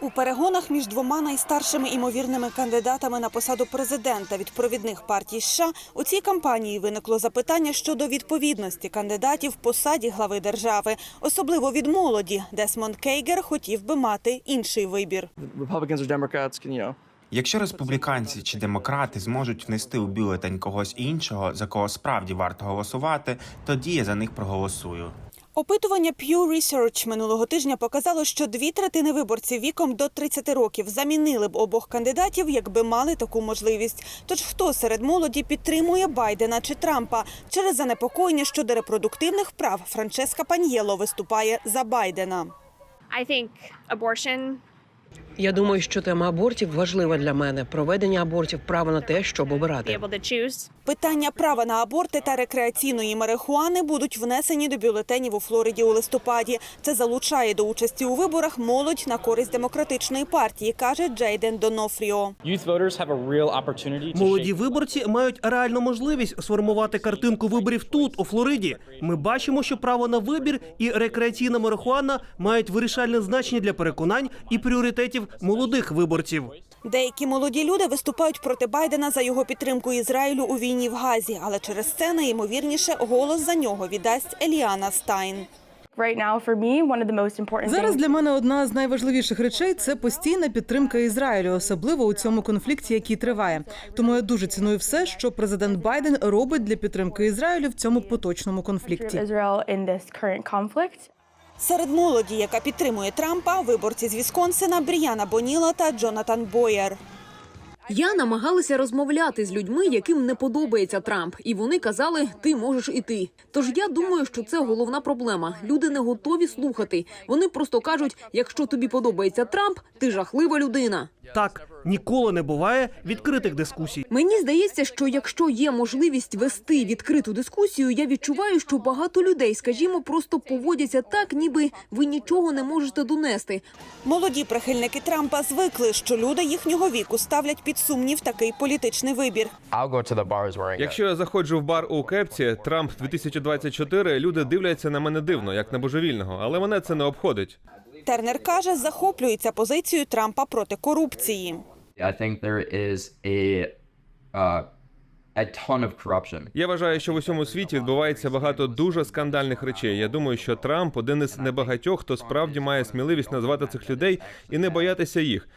У перегонах між двома найстаршими імовірними кандидатами на посаду президента від провідних партій США у цій кампанії виникло запитання щодо відповідності кандидатів посаді глави держави, особливо від молоді. Десмонд Кейгер хотів би мати інший вибір. Якщо республіканці чи демократи зможуть внести у бюлетень когось іншого, за кого справді варто голосувати, тоді я за них проголосую. Опитування Pew Research минулого тижня показало, що дві третини виборців віком до 30 років замінили б обох кандидатів, якби мали таку можливість. Тож хто серед молоді підтримує Байдена чи Трампа через занепокоєння щодо репродуктивних прав Франческа Паньєло виступає за Байдена. I think abortion Я думаю, що тема абортів важлива для мене. Проведення абортів право на те, щоб обирати. Питання права на аборти та рекреаційної марихуани будуть внесені до бюлетенів у Флориді у листопаді. Це залучає до участі у виборах молодь на користь демократичної партії, каже Джейден Донофріо. Молоді виборці мають реальну можливість сформувати картинку виборів тут, у Флориді. Ми бачимо, що право на вибір і рекреаційна марихуана мають вирішальне значення для переконань і пріоритетів молодих виборців. Деякі молоді люди виступають проти Байдена за його підтримку Ізраїлю у війні в Газі, але через це найімовірніше голос за нього віддасть Еліана Стайн. Зараз для мене одна з найважливіших речей це постійна підтримка Ізраїлю, особливо у цьому конфлікті, який триває. Тому я дуже ціную все, що президент Байден робить для підтримки Ізраїлю в цьому поточному конфлікті. Серед молоді, яка підтримує Трампа, виборці з Вісконсина Бріяна Боніла та Джонатан Боєр. Я намагалася розмовляти з людьми, яким не подобається Трамп, і вони казали, ти можеш іти. Тож я думаю, що це головна проблема. Люди не готові слухати. Вони просто кажуть: якщо тобі подобається Трамп, ти жахлива людина. Так ніколи не буває відкритих дискусій. Мені здається, що якщо є можливість вести відкриту дискусію, я відчуваю, що багато людей, скажімо, просто поводяться так, ніби ви нічого не можете донести. Молоді прихильники Трампа звикли, що люди їхнього віку ставлять під сумнів такий політичний вибір. Якщо я заходжу в бар у кепці Трамп 2024, люди дивляться на мене дивно, як на божевільного, але мене це не обходить. Тернер каже, захоплюється позицією Трампа проти корупції. I think there is a uh. Я вважаю, що в усьому світі відбувається багато дуже скандальних речей. Я думаю, що Трамп один із небагатьох, хто справді має сміливість назвати цих людей і не боятися їх.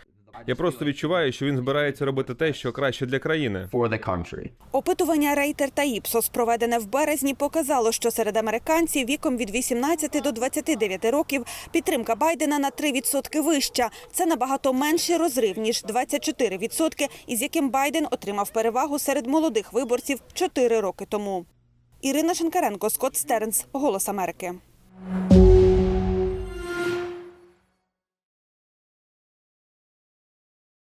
Я просто відчуваю, що він збирається робити те, що краще для країни. Опитування Рейтер та Іпсос, проведене в березні, показало, що серед американців віком від 18 до 29 років підтримка Байдена на 3% вища. Це набагато менший розрив ніж 24%, із яким Байден отримав перевагу серед молодих виборців 4 роки тому. Ірина Шенкаренко, Скотт Стернс, Голос Америки.